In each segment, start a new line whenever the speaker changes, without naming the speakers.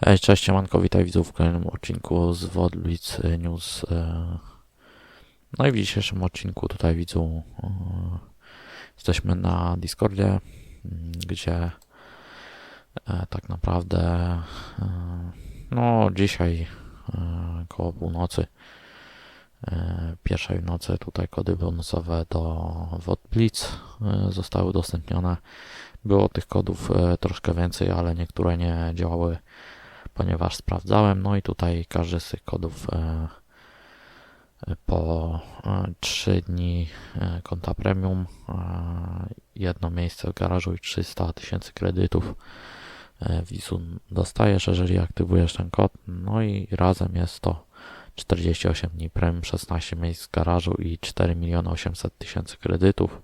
Cześć, siemanko, witaj widzów w kolejnym odcinku z Wodlic News. e, No i w dzisiejszym odcinku tutaj widzu e, jesteśmy na Discordzie, m, gdzie e, tak naprawdę no dzisiaj koło północy pierwszej nocy tutaj kody bonusowe do Wodblitz e, zostały udostępnione. Było tych kodów troszkę więcej, ale niektóre nie działały ponieważ sprawdzałem. No i tutaj każdy z tych kodów e, e, po e, 3 dni e, konta premium, jedno miejsce w garażu i 300 tysięcy kredytów wizu dostajesz, jeżeli aktywujesz ten kod. No i razem jest to 48 dni premium, 16 miejsc w garażu i 4 miliony 800 tysięcy kredytów.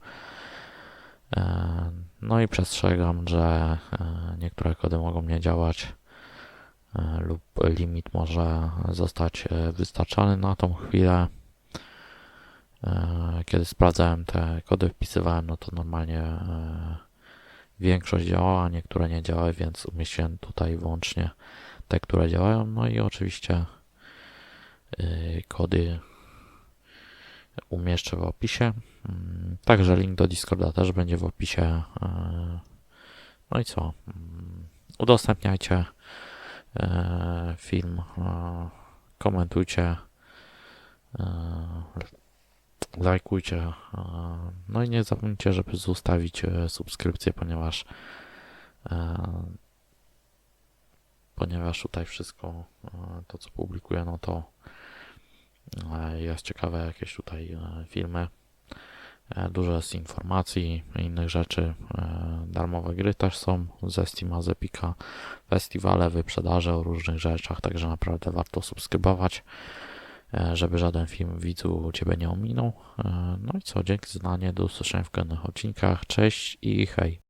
No i przestrzegam, że niektóre kody mogą nie działać lub limit może zostać e, wystarczany na tą chwilę. E, Kiedy sprawdzałem te kody, wpisywałem, no to normalnie e, większość działała, niektóre nie działały, więc umieściłem tutaj wyłącznie te, które działają. No i oczywiście e, kody umieszczę w opisie. Mm, Także link do Discorda też będzie w opisie. E, No i co? Mm, Udostępniajcie e, film, e, komentujcie, e, lajkujcie. e, No i nie zapomnijcie, żeby zostawić e, subskrypcję, ponieważ e, ponieważ tutaj wszystko e, to, co publikuję, no to e, jest ciekawe jakieś tutaj e, filmy. E, Dużo jest informacji, innych rzeczy. Darmowe gry też są ze Steama, z Epica, festiwale, wyprzedaże o różnych rzeczach, także naprawdę warto subskrybować, e, żeby żaden film widzu Ciebie nie ominął. E, No i co, dzięki za do usłyszenia w kolejnych odcinkach. Cześć i hej.